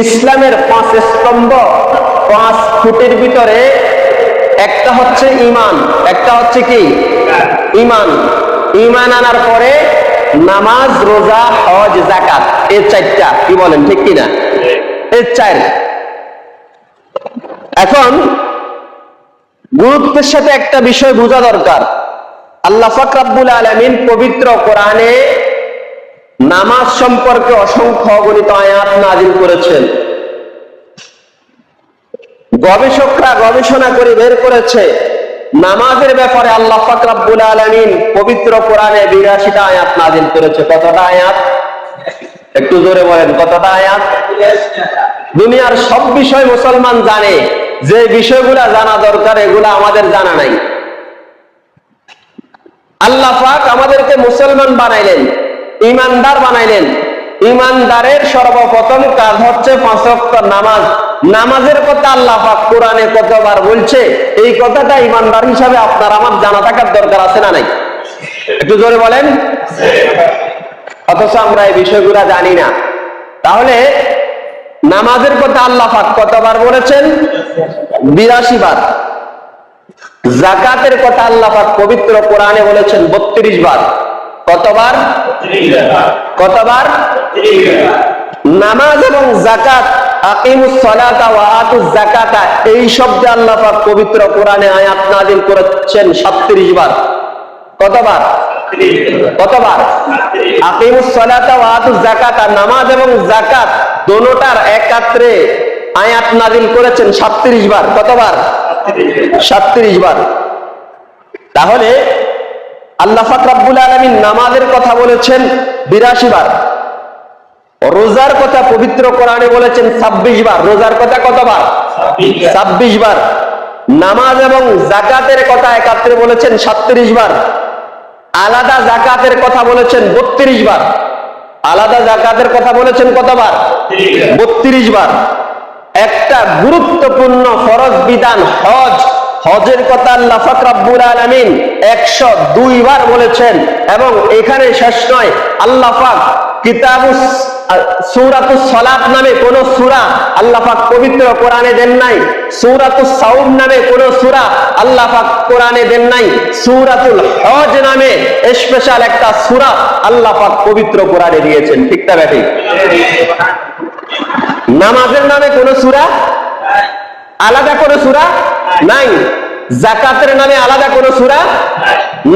ইসলামের পাঁচ স্তম্ভ, পাঁচ ফুটের ভিতরে একটা হচ্ছে ইমান একটা হচ্ছে কি? ইমান ইমান আনার পরে নামাজ, রোজা, হজ জাকাত এই চারটা, কি বলেন, ঠিক কিনা? এই চার। এখন গুরুত্বের সাথে একটা বিষয় বোঝা দরকার। আল্লাহ ফাকরাবুল আলমিন পবিত্র কোরআনে নামাজ সম্পর্কে অসংখ্য অগণিত আয়াত নাজিল করেছেন। গবেষকরা গবেষণা করে বের করেছে, নামাজের ব্যাপারে আল্লাহ ফাকরাবুল আলমিন পবিত্র কোরআনে বিরাশিটা আয়াত নাজিল করেছে। কতটা আয়াত? একটু জোরে বলেন, কতটা আয়াত? দুনিয়ার সব বিষয় মুসলমান জানে, যে বিষয়গুলা জানা দরকার, এগুলা আমাদের জানা নাই। আল্লাহ পাক আমাদেরকে মুসলমান বানাইলেন। ইমানদার বানাইলেন। ইমানদারের সর্বপ্রথম কাজ হচ্ছে পাঁচ নামাজ। নামাজের কথা আল্লাহ পাক কোরআনে কতবার বলছে, এই কথাটা ইমানদার হিসাবে আপনার আমার জানা থাকার দরকার আছে না নাই? একটু জোরে বলেন। অথচ আমরা এই বিষয়গুলো জানি না। তাহলে নামাজের কথা আল্লাহ পাক কতবার বলেছেন? বিরাশি বার। জাকাতের কথা আল্লাহ পাক পবিত্র কোরআনে বলেছেন বত্রিশ বার। কতবার? কতবার? নামাজ এবং জাকাত এই শব্দে আল্লাহ পাক পবিত্র কোরআনে আয়াত নাযিল করেছেন 37 বার। কতবার? কতবার? নামাজ এবং জাকাত দোনোটার একাত্রে আয়াত নাযিল করেছেন 37 বার। কতবার? 37 বার। তাহলে আল্লাহ ফাকরাবুল আলমিন নামাজের কথা বলেছেন বিরাশি বার। রোজার কথা পবিত্র কোরআনে বলেছেন ছাব্বিশ বার। রোজার কথা কতবার? ছাব্বিশ বার। নামাজ এবং জাকাতের কথা একাত্রে বলেছেন সাত্রিশ বার। আলাদা জাকাতের কথা বলেছেন বত্রিশ বার। আলাদা জাকাতের কথা বলেছেন কতবার? বত্রিশ বার। একটা গুরুত্বপূর্ণ ফরজ বিধান হজ। হজের কথা আল্লাহ ফাকরাবুল আলামিন একশো দুই বার বলেছেন এবং এখানে শেষ নয়, আল্লাহ পাক কিতাবুস সূরাতুস সালাত নামে কোন সূরা আল্লাহ পাক পবিত্র কোরআনে দেন নাই। সূরাতুস সাউম নামে কোন সূরা আল্লাহ পাক কোরআনে দেন নাই। সূরাতুল হজ নামে স্পেশাল একটা সূরা আল্লাহ পাক পবিত্র কোরআনে দিয়েছেন। ঠিক না ব্যাটি নামাজের নামে কোন সূরা? আলাদা কোন সূরা? নাই। জাকাতের নামে আলাদা কোন সূরা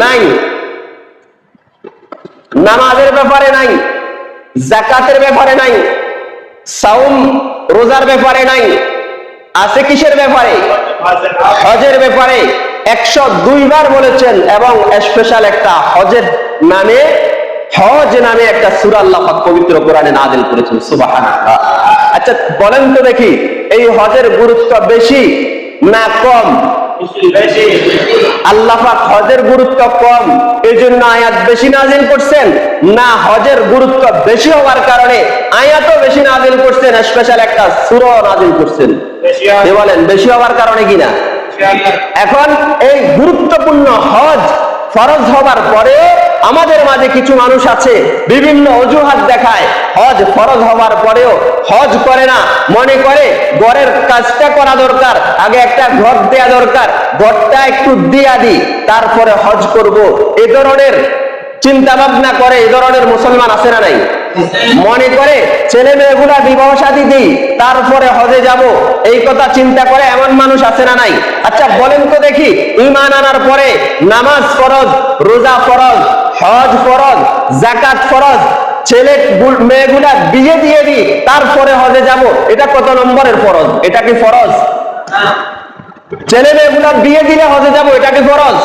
নাই। নামাজের ব্যাপারে নাই, জাকাতের ব্যাপারে নাই সাউম রোজার ব্যাপারে নাই, আছে কিসের ব্যাপারে? হজের ব্যাপারে। একশো দুইবার বলেছেন এবং স্পেশাল একটা হজের নামে, হজ নামে একটা সুরা পবিত্র কোরআনে নাজিল করেছেন, সুবহানাল্লাহ। আচ্ছা বলেন তো দেখি, এই হজের গুরুত্ব বেশি না কম। আল্লাহ পাক হজের গুরুত্ব কম। এই জন্য আয়াত বেশি নাজিল করছেন। না হজের গুরুত্ব বেশি হওয়ার কারণে আয়াতও বেশি নাজিল করছেন। স্পেশাল একটা সুরও নাজিল করছেন। বলেন বেশি হওয়ার কারণে কিনা এখন এই গুরুত্বপূর্ণ হজ ফরজ হবার পরে আমাদের মাঝে কিছু মানুষ আছে, বিভিন্ন অজুহাত দেখায়, হজ ফরজ হবার পরেও হজ করে না, মনে করে ঘরের কাজটা করা দরকার, আগে একটা ঘর দেয়া দরকার, ঘরটা একটু দিয়া দি, তারপরে হজ করব। এ ধরনের চিন্তা ভাবনা করে এই ধরনের মুসলমান আছে না নাই? মনে করে ছেলে মেয়েগুলা বিবাহ সাথী দিই তারপরে হজে যাব এই কথা চিন্তা করে এমন মানুষ আছে না নাই? আচ্ছা বলেন তো দেখি ইমান আনার পরে নামাজ ফরজ রোজা ফরজ হজ ফরজ জাকাত ফরজ ছেলে মেয়েগুলা বিয়ে দিয়ে দিই তারপরে হজে যাব এটা কত নম্বরের ফরজ? এটা কি ফরজ? ছেলে মেয়েগুলা বিয়ে দিলে হজে যাব এটা কি ফরজ?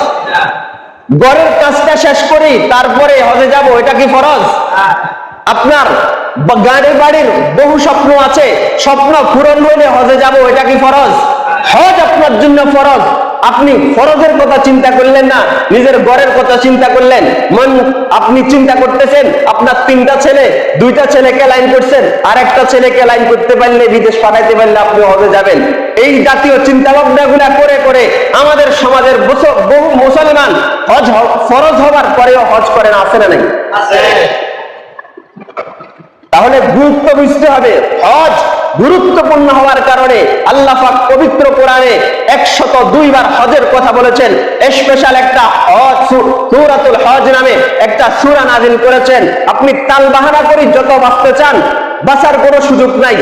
ঘরের কাজটা শেষ করি, তারপরে হজে যাব, এটা কি ফরজ? আপনার গাড়ি বাড়ির বহু স্বপ্ন আছে, স্বপ্ন পূরণ হইলে হজে যাব, এটা কি ফরজ? হজ আপনার জন্য ফরজ। আপনি ফরজের কথা চিন্তা করলেন না নিজের ঘরের কথা চিন্তা করলেন মন আপনি চিন্তা করতেছেন আপনার তিনটা ছেলে দুইটা ছেলেকে লাইন করছেন আর একটা ছেলেকে লাইন করতে পারলে বিদেশ পাঠাইতে পারলে আপনি হজে যাবেন। এই জাতীয় চিন্তা ভাবনা গুলা করে করে আমাদের সমাজের বহু মুসলমান হজ ফরজ হবার পরেও হজ করে না আসে না নাকি তাহলে গুরুত্ব বুঝতে হবে হজ গুরুত্বপূর্ণ হওয়ার কারণে আল্লাহ পাক পবিত্র কোরআনে একশত দুইবার হজের কথা বলেছেন। স্পেশাল একটা হজ সুরাতুল হজ নামে একটা সূরা নাজিল করেছেন। আপনি তাল বাহানা করে যত বাঁচতে চান, বাঁচার কোনো সুযোগ নাই।